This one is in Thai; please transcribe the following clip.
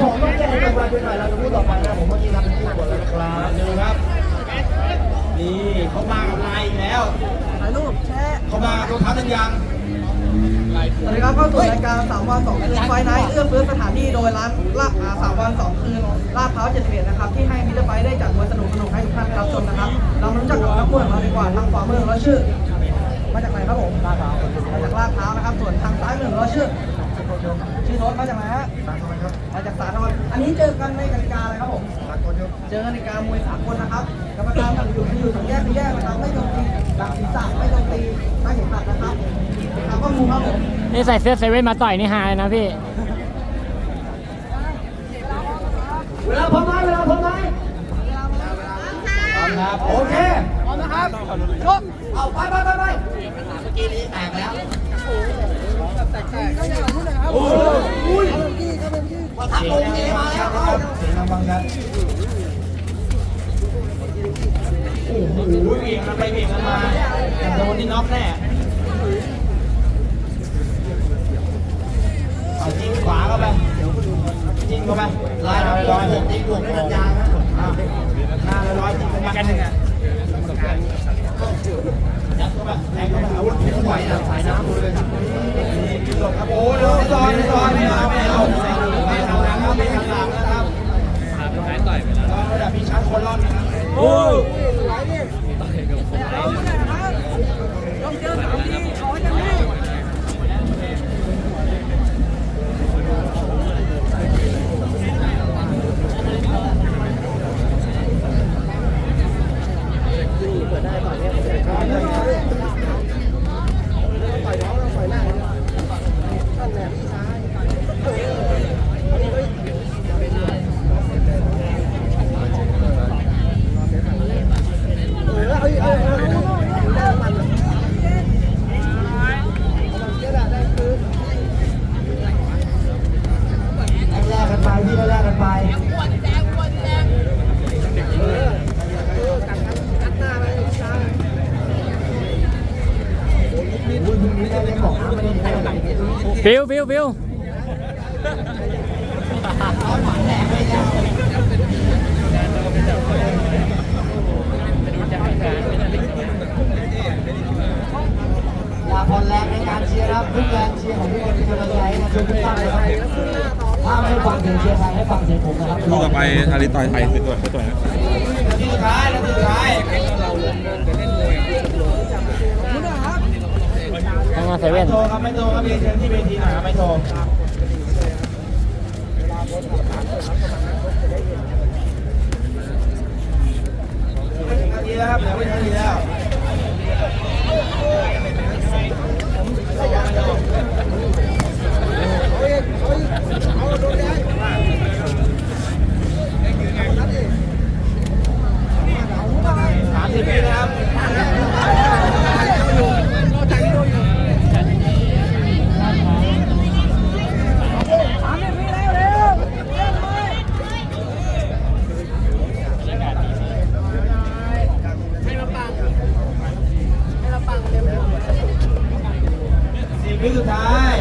ผมต้องแจ้งกำลังเป็นหน่อยเราจะพูดต่อไปนะผมเมื่อกี้ทำเป็นพูดหมดแล้วนะครับดูครับ นี่เขามากับลายอีกแล้ว ถ่ายรูปแชร์เขามากับรองเท้านันยางสวัสดีครับเข้าสู่รายการ3วัน2คืนไฟไนท์เอื้อเฟื้อสถานที่โดยร้านลาดสามวัน2คืนลาดพร้าว71นะครับที่ให้มิตรไฟได้จัดมวยสนุกสนุกๆให้ทุกท่านได้รับชมนะครับ เรามารู้จักกับนักมวยของเราดีกว่าทางขวามือของเราชื่อ มาจากไหนครับผมลาดพร้าวมาจากลาดพร้าวนะครับส่วนทางซ้ายมือของเราชื่อ ชื่อโทษมาจากไหนฮะมาจากสาทรอันนี้เจอกันในกติกาอะไรครับผมเจอกันในการมวยสากลนะครับกรรมการสั่งอยู่อยู่สองแยกเป็นแยกนะครับไม่โจมตีดักศีรษะไม่โจมตีไม่เห็นตัดนะครับครับก็มูครับผมนี่ใส่เสื้อเซเว่นมาต่อยนี่ฮาเลยนะพี่เวลาพร้อมไหมเวลาพร้อมไหมพร้อมครับโอเคพร้อมนะครับชกเอาไปไปไปไปเมื่อกี้นี้แตกแล้ว โอ้ยมาทักลงเอมาแล้วเอาเสียงระวังกันโอ้โหเบี่ยงกันไปเบี่ยงกันมาแต่โดนที่น็อกแน่เอาจิ้มขวาเข้าไปจิ้มเข้าไปลายน้ำร้อยหกจิ้มหกเป็นยางนะอะหน้าละร้อยจิ้มเข้าไปกันหนึ่งอะยัดเข้าไปแทงเข้าไปอาวุธไม่ไหวนะสายน้ำเลยนี่ จิ้มหลบครับโอ้ยไม่ต่อยไม่ต่อยไม่เอาไม่เอาไม่ทำหลังครับไม่ทำหลังนะครับต่อยไปแล้วระดับพี่ชัดคนรอดนะครับโอ้ยแลกกันไปพี่ก็แลกกันไปอุ้ยมึงนี่ได้บอกนะไม่ได้แพ้ไหน ฟิวฟิวฟิวลาพรแรงในการเชียร์ครับทุกแรงเชียร์ของทุกคนเป็นกำลังใจนะทุกท่านเลยครับถ้าไม่ฟังเสียงเชียร์ใครให้ฟังเสียงผมนะครับลูกต่อไปอาริต่อยไทยคือตัวคือตัวนะทีสุดท้ายนาทีสุดท้ายทางงานเซเว่นโทรครับไม่โทรครับเรียนเชิญที่เวทีหน่อยครับไม่โทร วิสุดท้าย